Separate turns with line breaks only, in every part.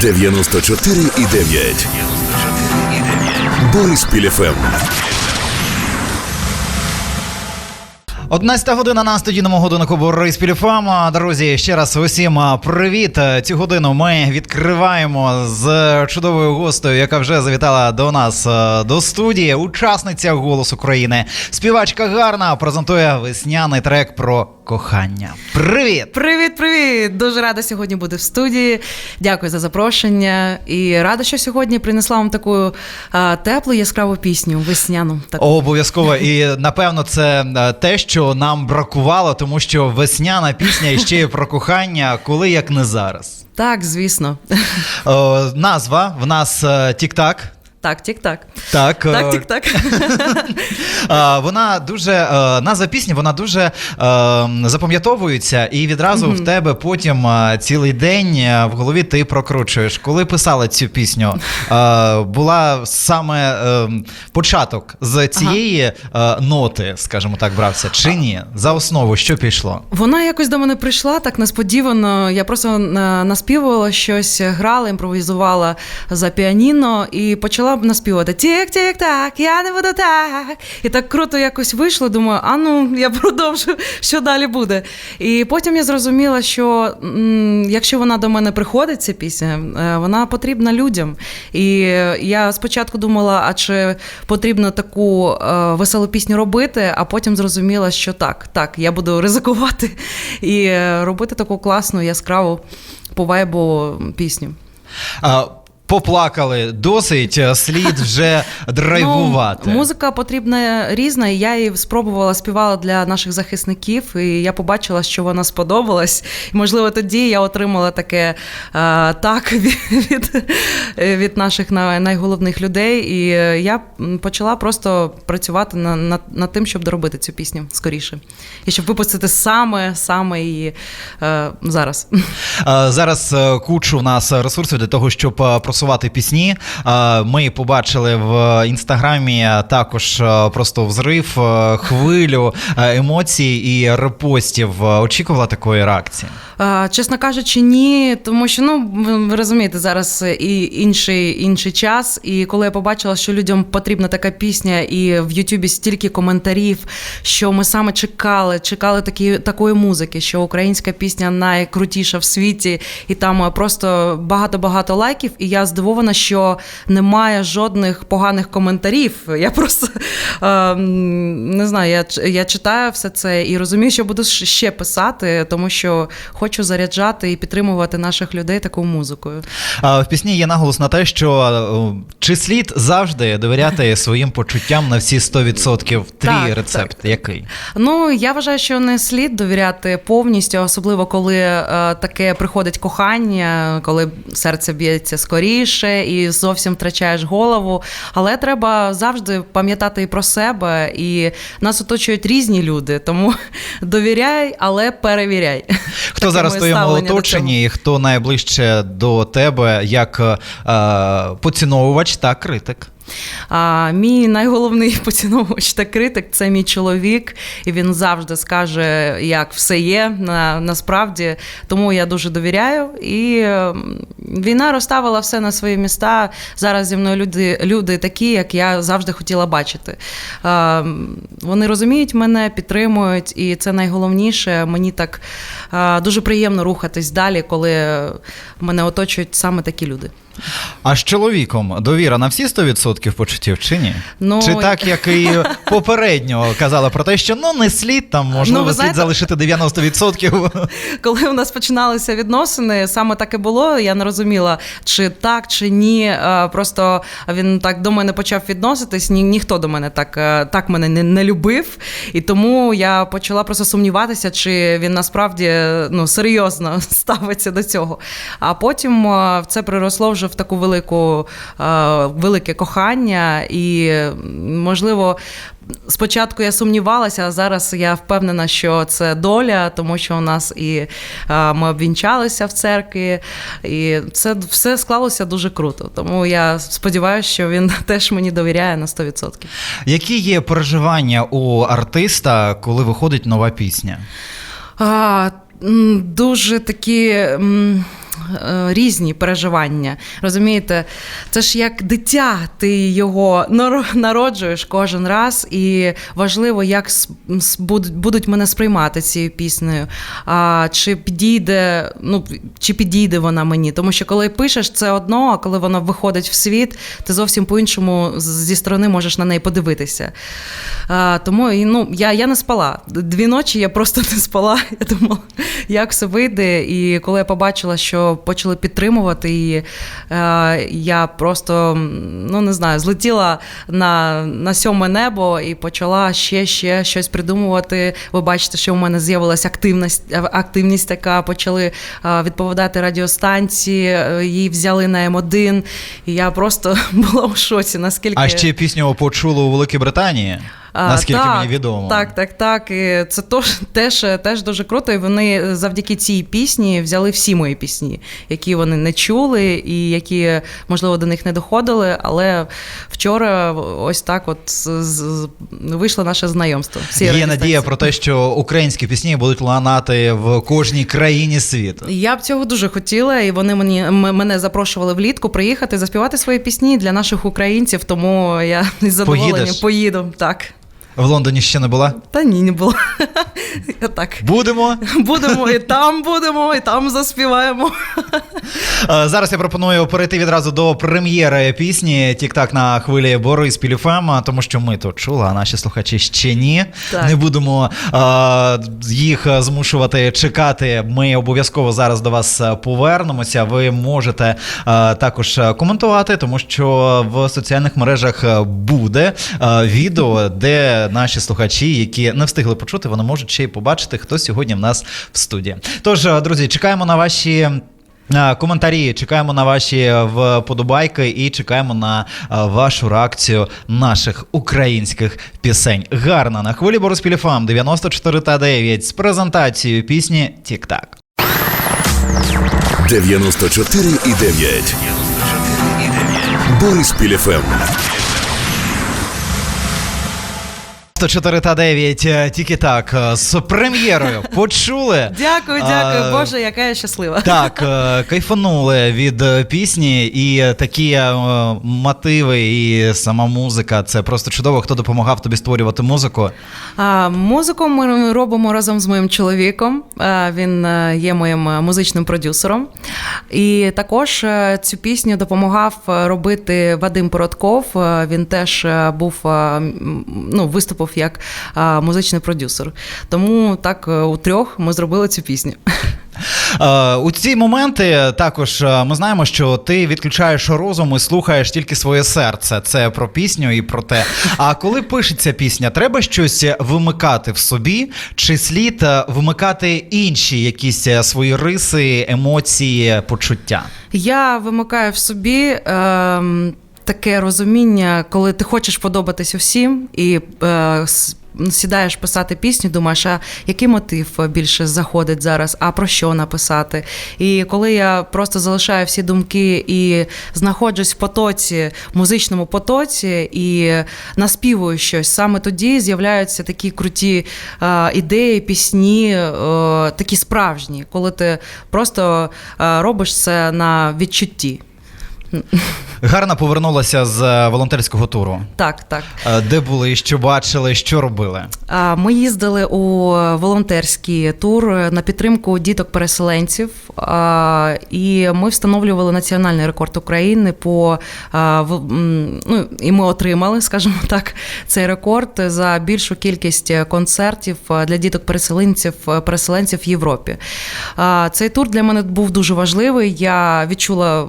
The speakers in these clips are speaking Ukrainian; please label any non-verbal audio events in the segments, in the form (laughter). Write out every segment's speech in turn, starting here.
94,9. Бориспіль ФМ.
11 година на студійному годиннику Бориспіль ФМ. Друзі, ще раз усім привіт. Цю годину ми відкриваємо з чудовою гостею, яка вже завітала до нас до студії. Учасниця «Голос України. Співачка гарна презентує весняний трек про кохання. Привіт!
Привіт, привіт! Дуже рада сьогодні бути в студії. Дякую за запрошення. І рада, що сьогодні принесла вам таку а, теплу яскраву пісню, весняну. Таку.
Обов'язково. І напевно це е, те, що нам бракувало, тому що весняна пісня і ще й про кохання, коли як не зараз.
Так, звісно.
О, назва в нас е, Тік-так.
Так, тік-так.
Так, е,
Так, тік-так. (laughs)
Е, Вона дуже е, назва пісні, вона дуже е, запам'ятовується, і відразу в тебе потім е, цілий день е, в голові ти прокручуєш. Коли писала цю пісню, е, була саме е, початок з цієї е, ноти, скажімо так, брався, чи ні? За основу, що пішло?
Вона якось до мене прийшла так несподівано. Я просто е, наспівувала щось, грала, імпровізувала за піаніно і почала б наспівати тік-тік, так, я не буду так. І так круто якось вийшло. Думаю, а ну я продовжу, що далі буде. І потім я зрозуміла, що якщо вона до мене приходить, ця пісня, е, вона потрібна людям. І я спочатку думала, а чи потрібно таку е, веселу пісню робити, а потім зрозуміла, що так, так, я буду ризикувати і е, робити таку класну, яскраву по вайбу пісню.
А, Поплакали досить, е, слід вже (laughs) драйвувати.
Ну, музика потрібна різна, і я її спробувала співала для наших захисників, і я побачила, що вона сподобалась. І, можливо, тоді я отримала таке е, так (laughs) від, від, від наших найголовних людей. І е, я почала просто працювати на, над, над тим, щоб доробити цю пісню скоріше. І щоб випустити саме, саме її е, зараз.
Е, Зараз кучу в нас ресурсів для того, щоб е, просувати пісні. Е, Ми побачили в інстаграмі також е, просто взрив, е, хвилю е, емоцій і репостів. Е, Очікувала такої реакції.
Чесно кажучи, ні, тому що ну ви- ви розумієте, зараз і інший, інший час. І коли я побачила, що людям потрібна така пісня, і в Ютубі стільки коментарів, що ми саме чекали, чекали такі, такої музики, що українська пісня найкрутіша в світі, і там е, просто багато-багато лайків. І я здивована, що немає жодних поганих коментарів. Я просто е, не знаю, я, я читаю все це і розумію, що буду ще писати, тому що хочу заряджати і підтримувати наших людей такою музикою.
Е, В пісні є наголос на те, що е, чи слід завжди довіряти (laughs) своїм почуттям на всі 100%. Твій
Так,
рецепт який?
Ну я вважаю, що не слід довіряти повністю, особливо коли е, таке приходить кохання, коли серце б'ється скоріше і зовсім втрачаєш голову. Але треба завжди пам'ятати і про себе, і нас оточують різні люди, тому (laughs) довіряй, але перевіряй.
Хто зараз в твоєму оточенні, і хто найближче до тебе як е, поціновувач та критик?
А, мій найголовний (laughs) поціновувач та критик це мій чоловік, і він завжди скаже, як все є на, насправді. Тому я дуже довіряю. І війна розставила все на свої міста. Зараз зі мною люди, люди такі, як я завжди хотіла бачити. Е, вони розуміють мене, підтримують, і це найголовніше. Мені так е, дуже приємно рухатись далі, коли мене оточують саме такі люди.
А з чоловіком довіра на всі 100% почуттів чи ні?
Ну,
чи так, як і попередньо казала про те, що ну не слід там, можливо,
Ну, ви
слід
знаєте-
залишити 90%. (laughs)
Коли у нас починалися відносини, саме так і було. Я не розуміла, чи так, чи ні. Е, Просто він так до мене почав відноситись. Ні, ніхто до мене так, е, так мене не, не любив. І тому я почала просто сумніватися, чи він насправді ну, серйозно (laughs) ставиться до цього. А потім е, це приросло вже в таку велику, е, велике кохання, і можливо. Спочатку я сумнівалася, а зараз я впевнена, що це доля, тому що у нас і е, ми обвінчалися в церкві, і це все склалося дуже круто. Тому я сподіваюся, що він (laughs) теж мені довіряє на 100%.
Які є переживання у артиста, коли виходить нова пісня?
А, дуже такі різні переживання. Розумієте, це ж як дитя, ти його народжуєш кожен раз, і важливо, як будуть мене сприймати цією піснею. А, чи підійде, ну чи підійде вона мені? Тому що коли пишеш це одно, а коли вона виходить в світ, ти зовсім по-іншому зі сторони можеш на неї подивитися. А, тому ну, я, я не спала. Дві ночі я просто (laughs) не спала. Я думала, як все вийде. І коли я побачила, що почали підтримувати, і е, я просто ну не знаю, злетіла на, на сьоме небо і почала ще ще щось придумувати. Ви бачите, що у мене з'явилася активність, активність така. Почали е, відповідати радіостанції, е, її взяли на М1. І я просто (laughs) була в шоці. Наскільки
А ще пісню почули у Великій Британії. Наскільки
так,
мені відомо.
Так, так, так. І це тож, теж, теж дуже круто. І вони завдяки цій пісні взяли всі мої пісні, які вони не чули, і які, можливо, до них не доходили. Але вчора ось так от вийшло наше знайомство. Всі
Є надія про те, що українські пісні будуть лунати в кожній країні світу.
Я б цього дуже хотіла, і вони мені мене запрошували влітку приїхати заспівати свої пісні для наших українців. Тому я із задоволенням поїду. Так.
В Лондоні ще не була?
Та ні, не було. (laughs) Я так.
Будемо.
Будемо і там будемо, і там заспіваємо. (laughs)
Е, Зараз я пропоную перейти відразу до прем'єри пісні Тік-так на хвилі Борис Піліфем, тому що ми то чули, а наші слухачі ще ні.
Так.
Не будемо е, їх змушувати чекати. Ми обов'язково зараз до вас е, повернемося. Ви можете е, також коментувати, тому що в соціальних мережах буде е, відео, де наші слухачі, які не встигли почути, вони можуть ще й побачити, хто сьогодні в нас в студії. Тож, друзі, чекаємо на ваші. Е, Коментарі чекаємо на ваші вподобайки і чекаємо на е, вашу реакцію наших українських пісень. Гарна на хвилі Борис Піліфам 94 та 9 з презентацією пісні Тік-так.
94,9. Борис Піліфем.
94 та 9 е, тільки так е, з прем'єрою. (laughs) Почули?
Дякую, дякую.
А,
Боже, яка я щаслива.
Так, е, (laughs) кайфанули від е, пісні, і е, такі е, мотиви, і сама музика. Це просто чудово. Хто допомагав тобі створювати музику?
А, музику ми робимо разом з моїм чоловіком. Він е, є моїм е, музичним продюсером. І також е, цю пісню допомагав е, робити Вадим Поротков. Е, Він теж е, був е, ну, виступив як е, музичний продюсер. Тому так е, у трьох ми зробили цю пісню.
Е, У ці моменти також е, ми знаємо, що ти відключаєш розум і слухаєш тільки своє серце. Це про пісню і про те. А коли пишеться пісня, треба щось вимикати в собі, чи слід е, вимикати інші якісь е, свої риси, емоції, почуття?
Я вимикаю в собі. ем, Таке розуміння, коли ти хочеш подобатись усім, і е, сідаєш писати пісню, думаєш, а який мотив більше заходить зараз, а про що написати. І коли я просто залишаю всі думки і знаходжусь в потоці, музичному потоці і наспівую щось, саме тоді з'являються такі круті е, ідеї, пісні, е, такі справжні, коли ти просто е, робиш це на відчутті.
Гарно повернулася з е, волонтерського туру.
Так, так.
Е, Де були, що бачили, що робили?
Ми їздили у волонтерський тур на підтримку діток-переселенців, і ми встановлювали національний рекорд України по ну, і ми отримали, скажімо так, цей рекорд за більшу кількість концертів для діток-переселенців переселенців в Європі. Цей тур для мене був дуже важливий. Я відчула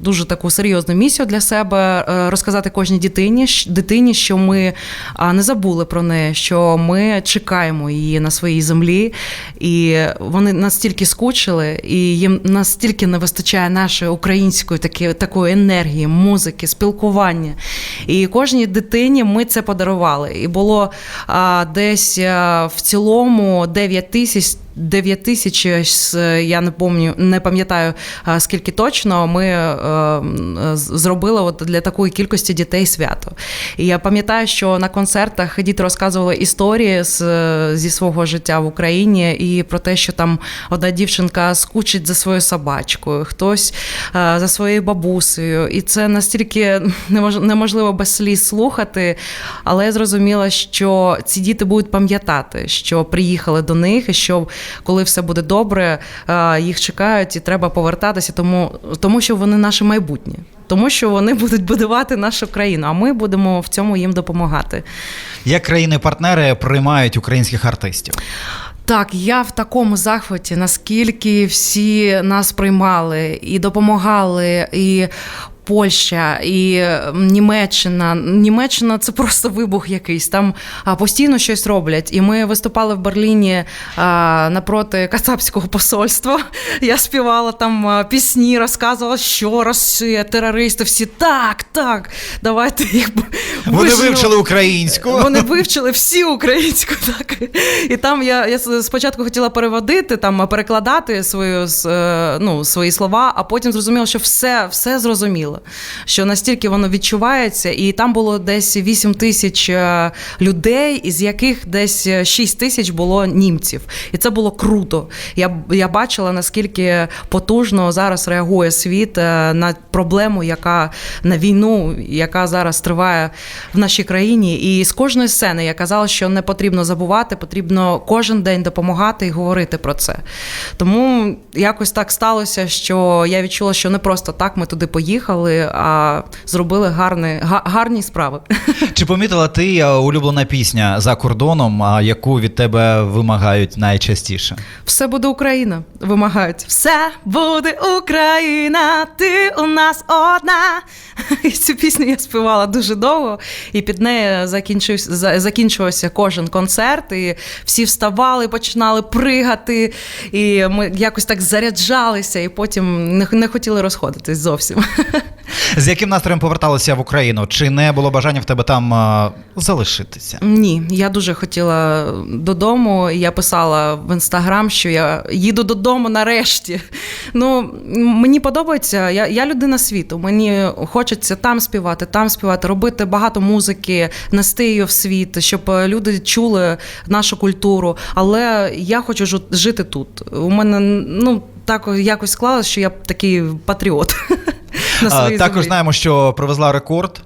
дуже таку серйозну місію для себе е, розказати кожній дитині, дитині, що ми не забули про неї, що ми чекаємо її на своїй землі, і вони настільки скучили, і їм настільки не вистачає нашої української такі, такої енергії, музики, спілкування. І кожній дитині ми це подарували. І було десь а, в цілому 9 тисяч 9 тисяч, я не пам'ятаю, не пам'ятаю скільки точно. Ми е, зробили от для такої кількості дітей свято. І я пам'ятаю, що на концертах діти розказували історії з, зі свого життя в Україні і про те, що там одна дівчинка скучить за своєю собачкою, хтось е, за своєю бабусею. І це настільки немож- неможливо без сліз слухати. Але я зрозуміла, що ці діти будуть пам'ятати, що приїхали до них, і що коли все буде добре, е, їх чекають і треба повертатися, тому, тому що вони наше майбутнє. Тому що вони (laughs) будуть будувати нашу країну, а ми будемо в цьому їм допомагати.
Як країни-партнери приймають українських артистів?
Так, я в такому захваті, наскільки всі нас приймали і допомагали, і Польща, і Німеччина. Німеччина це просто вибух якийсь. Там постійно щось роблять. І ми виступали в Берліні напроти Кацапського посольства. Я співала там пісні, розказувала, що Росія, терористи, всі так, так, давайте (laughs) їх
Вони
виженемо».
вивчили українську.
Вони вивчили всі українську, (laughs) так. І там я, я спочатку хотіла переводити, там перекладати свою, е, ну, свої слова, а потім зрозуміла, що все, все зрозуміло. Що настільки воно відчувається, і там було десь 8 тисяч е, людей, із яких десь 6 тисяч було німців. І це було круто. Я, я бачила, наскільки потужно зараз реагує світ е, на проблему, яка на війну, яка зараз триває в нашій країні. І з кожної сцени я казала, що не потрібно забувати, потрібно кожен день допомагати і говорити про це. Тому якось так сталося, що я відчула, що не просто так ми туди поїхали, а зробили гарні, гарні справи.
Чи помітила ти е, улюблена пісня за кордоном, а яку від тебе вимагають найчастіше?
Все буде Україна. Вимагають. Все буде Україна, ти у нас одна. І цю пісню я співала дуже довго, і під нею закінчився, за- закінчувався кожен концерт. І всі вставали, починали пригати. І ми якось так заряджалися, і потім не, не хотіли розходитись зовсім.
З яким настроєм поверталися в Україну? Чи не було бажання в тебе там е, залишитися?
Ні, я дуже хотіла додому. Я писала в інстаграм, що я їду додому нарешті. Ну мені подобається. Я, я людина світу. Мені хочеться там співати, там співати, робити багато музики, нести її в світ, щоб люди чули нашу культуру. Але я хочу жити тут. У мене ну так якось склалось, що я такий патріот. На
А, також
землі.
знаємо, що привезла рекорд.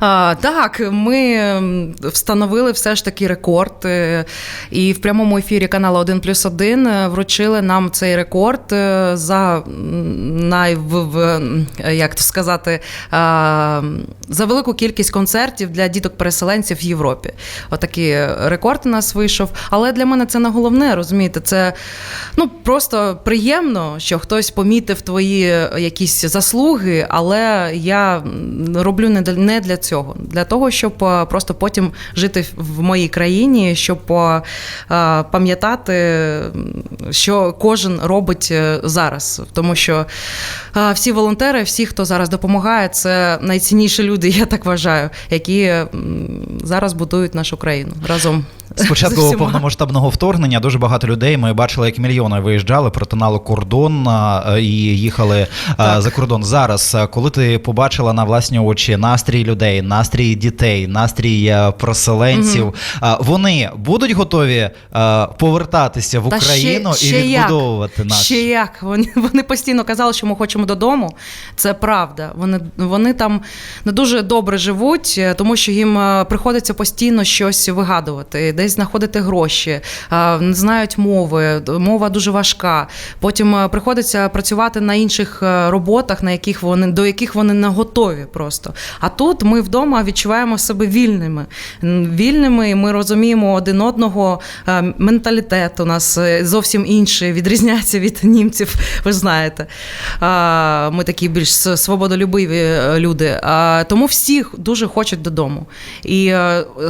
А, так, ми встановили все ж таки рекорд. е, І в прямому ефірі каналу 1 плюс 1 вручили нам цей рекорд е, за най, м, як то сказати, за велику кількість концертів для діток-переселенців в Європі. Отакий рекорд у нас вийшов. Але для мене це не головне, розумієте, це ну, просто приємно, що хтось помітив твої якісь заслуги, але я роблю не для цього. Для того, щоб е, просто потім жити в моїй країні, щоб е, е, пам'ятати, що кожен робить зараз. Тому що всі волонтери, всі, хто зараз допомагає, це найцінніші люди, (laughs) я так вважаю, які зараз будують нашу країну разом.
Спочатку повномасштабного вторгнення дуже багато людей. Ми бачили, як мільйони виїжджали, протинали кордон і їхали
Так.
за кордон. Зараз, коли ти побачила на власні очі настрій людей, настрій дітей, настрій проселенців, а, вони будуть готові повертатися в
Та
Україну
ще-
і
ще як.
відбудовувати наш.
Ще як. Вони, (laughs) вони постійно казали, що ми хочемо додому. Це правда. Вони, вони там не дуже добре живуть, е, тому що їм е, приходиться постійно щось вигадувати, десь знаходити гроші, не знають мови, мова дуже важка. Потім е, приходиться працювати на інших е, роботах, на яких вони до яких вони не готові просто. А тут ми вдома відчуваємо себе вільними. Вільними, і ми розуміємо один одного. е, Менталітет у нас зовсім інший, відрізняється від німців, (laughs) ви знаєте. Ми такі більш свободолюбиві люди. Тому всі дуже хочуть додому. І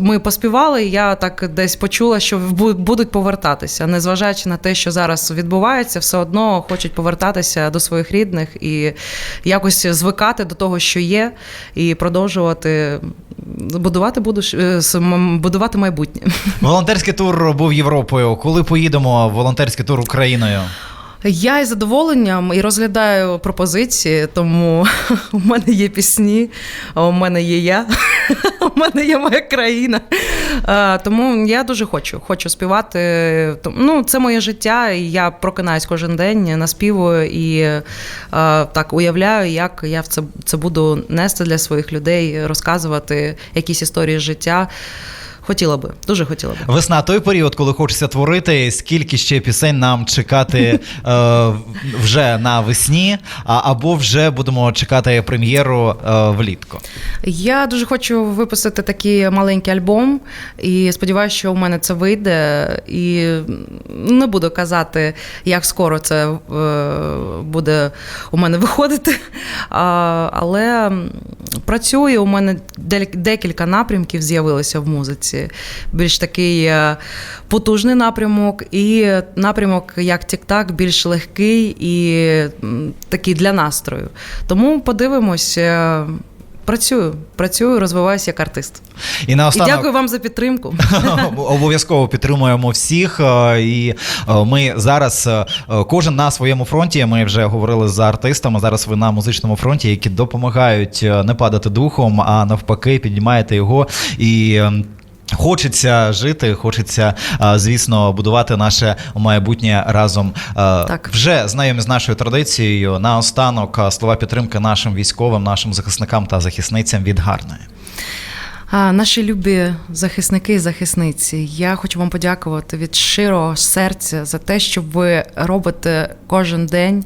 ми поспівали, я так десь почула, що бу- будуть повертатися, незважаючи на те, що зараз відбувається, все одно хочуть повертатися до своїх рідних і якось звикати до того, що є, і продовжувати будувати буду е, будувати майбутнє. (laughs)
Волонтерський тур був Європою. Коли поїдемо волонтерський тур Україною?
Я із задоволенням і розглядаю пропозиції, тому (laughs) у мене є пісні, а у мене є я, (laughs) у мене є моя країна. Е, Тому я дуже хочу, хочу співати. Ну, це моє життя, і я прокинаюсь кожен день, наспівую і е, так уявляю, як я в це, це буду нести для своїх людей, розказувати якісь історії життя. Хотіла би, дуже хотіла би.
Весна той період, коли хочеться творити, скільки ще пісень нам чекати е, вже на весні, а, або вже будемо чекати прем'єру е, влітку.
Я дуже хочу випустити такий маленький альбом, і сподіваюся, що у мене це вийде. І не буду казати, як скоро це е, буде у мене (laughs) виходити. А, але працюю. У мене декілька напрямків з'явилося в музиці. Більш такий е, потужний напрямок, і напрямок, як Тік-Так, більш легкий і такий для настрою. Тому подивимось. е, Працюю, працюю, розвиваюся як артист.
І
І дякую вам за підтримку. (laughs)
обов'язково підтримуємо всіх. е, І ми зараз кожен на своєму фронті. Ми вже говорили з артистами. Зараз ви на музичному фронті, які допомагають не падати духом, а навпаки, піднімаєте його і. Хочеться жити, хочеться, звісно, будувати наше майбутнє разом.
Так.
Вже знайомі з нашою традицією. Наостанок слова підтримки нашим військовим, нашим захисникам та захисницям від гарної.
А, наші любі захисники і захисниці, я хочу вам подякувати від щирого серця за те, що ви робите кожен день.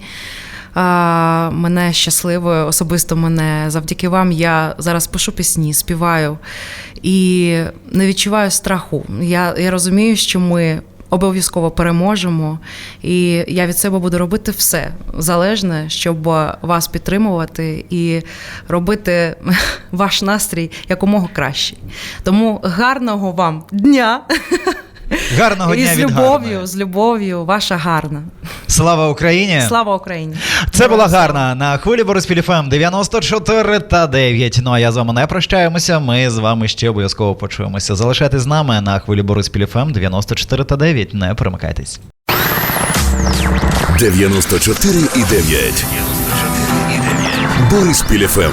Мене щасливою, особисто мене. Завдяки вам я зараз пишу пісні, співаю і не відчуваю страху. Я, я розумію, що ми обов'язково переможемо, і я від себе буду робити все залежне, щоб вас підтримувати і робити (laughs) ваш настрій якомога кращий. Тому гарного вам дня (laughs)
Гарного
і з
від
любов'ю,
гарної.
з любов'ю, ваша гарна.
Слава Україні!
Слава Україні!
Це була гарна на хвилі Бориспіль ФМ 94 та 9. Ну а я з вами не прощаємося. Ми з вами ще обов'язково почуємося. Залишайтесь з нами на хвилі Бориспіль ФМ 94 та 9. Не перемикайтесь.
94 і 9. Бориспіль ФМ.